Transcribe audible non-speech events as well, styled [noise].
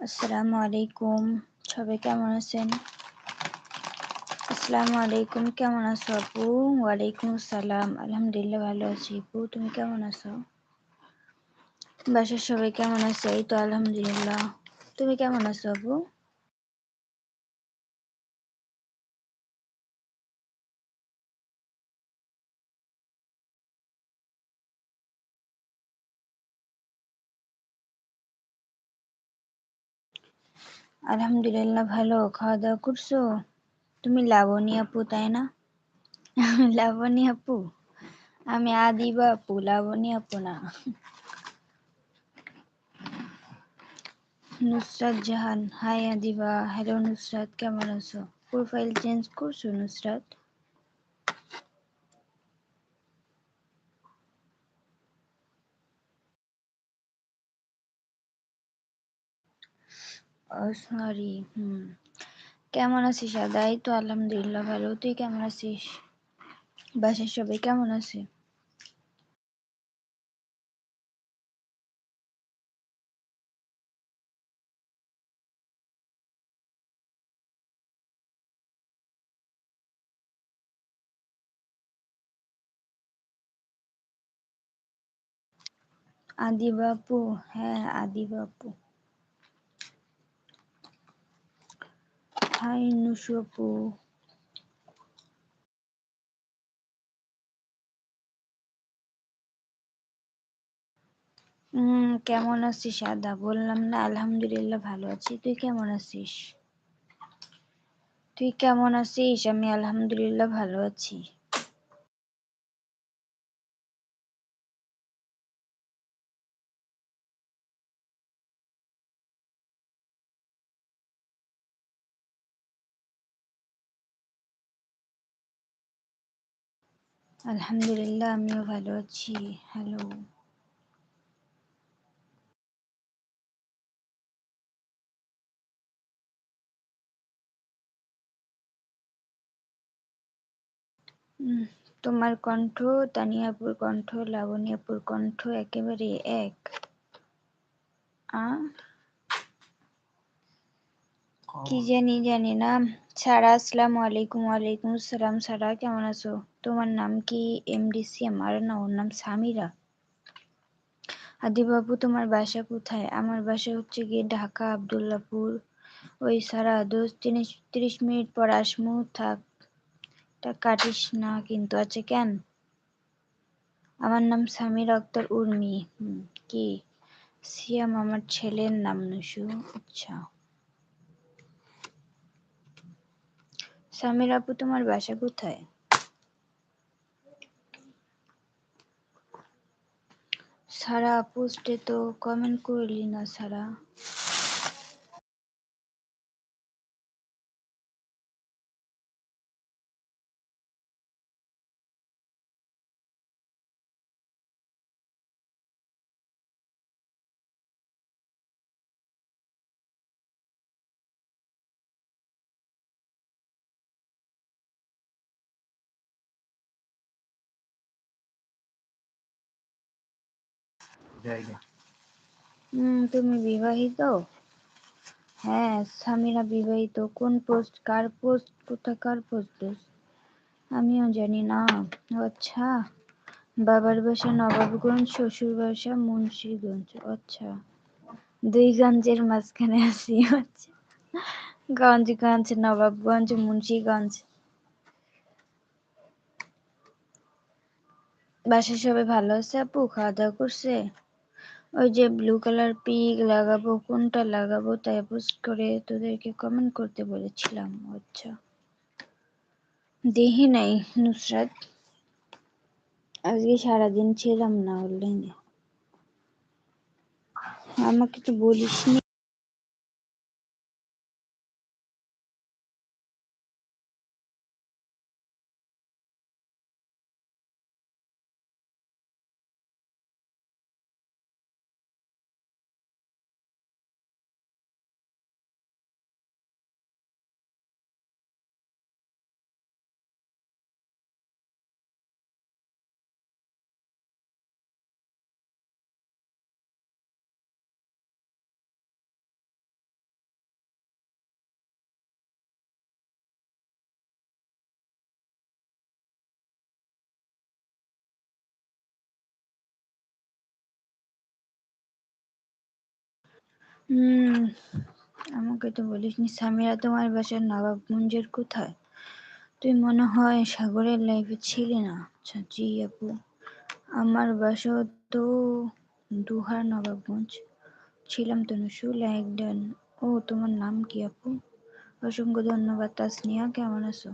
আসসালামু আলাইকুম। সবাই কেমন আছেন? আসসালামু আলাইকুম, কেমন আছো আপু? ওয়ালাইকুম আসসালাম। আলহামদুলিল্লাহ ভালো আছি। আপু, তুমি কেমন আছো? বাসার সবাই কেমন আছে? এই তো আলহামদুলিল্লাহ। তুমি কেমন আছো আপু? আলহামদুলিল্লাহ, ভালো। খাওয়া দাওয়া করছ? তুমি লাবণী আপু, তাই না? [laughs] লাবণী আপু? আমি আদিবা আপু, লাবণী আপু না। [laughs] নুসরাত জাহান, হাই আদিবা। হ্যালো নুসরাত, কেমন আছো? প্রোফাইল চেঞ্জ করছ নুসরাত? সরি, হুম। কেমন আছিস আদা? এই তো আলহামদুলিল্লাহ ভালো। তুই কেমন আছিস? বাসার সবাই কেমন আছে? আদি বাপু হ্যাঁ আদি বাপু। হাই নুসু আপু হম কেমন আছিস, আদা? বললাম না, আলহামদুলিল্লাহ ভালো আছি। তুই কেমন আছিস? তুই কেমন আছিস? আমি আলহামদুলিল্লাহ ভালো আছি। আলহামদুলিল্লাহ আমিও ভালো আছি। হ্যালো তোমার কণ্ঠ তানিয়াপুর কণ্ঠ লাবণীয়াপুর কণ্ঠ একেবারে এক। আ? কি জানি জানি না। সারা আসসালামু আলাইকুম ওয়ালাইকুম আসসালাম। সারা কেমন আছো? তোমার নাম কি? এমডিসি আমার না ওর নাম সামিরা। আদিবাবু তোমার বাসা কোথায়? আমার বাসা হচ্ছে গিয়ে ঢাকা আবদুল্লাপুর। ওই সারা দশ তিরিশ তিরিশ মিনিট পর আসমু। থাক টা কাটিস না কিন্তু আছে কেন? আমার নাম সামির আক্তার উর্মি। কি? সিয়াম আমার ছেলের নাম নসু। আচ্ছা। সামির আপু তোমার বাসা কোথায়? সারা পোস্টে তো কমেন্ট করলি না সারা। তুমি বিবাহিত? হ্যাঁ সামিরা বিবাহিত। কোন পোস্ট, কার পোস্ট, কোথাকার পোস্ট আমিও জানি না। আচ্ছা বাবার বাসা নবাবগঞ্জ, শ্বশুর বাসা মুন্সিগঞ্জ। আচ্ছা দুই গঞ্জের মাঝখানে আছি। আচ্ছা গঞ্জগঞ্জ, নবাবগঞ্জ, মুন্সিগঞ্জ। বাসায় সবাই ভালো আছে আপু? খাওয়া দাওয়া করছে? ওই যে ব্লু কালার পিক লাগাবো, কোনটা লাগাবো তাই পোস্ট করে তোদেরকে কমেন্ট করতে বলেছিলাম আচ্ছা। দেখি নাই, নুসরাত। আজকে সারাদিন ছিলাম না অনলাইনে আমাকে তো বলিসনি। হুম, আমাকে তো বলিসনি, সামিরা তোমার বাসার নবাবগঞ্জের কোথায়? তুই মনে হয় সাগরের লাইফে ছিলি না আচ্ছা জি আপু। আমার বাসা তো দুহার নবাবগঞ্জ। ছিলাম তো নুসুল একডান। ও, তোমার নাম কি আপু? অসংখ্য ধন্যবাদ, তাসনিয়া, কেমন আছো?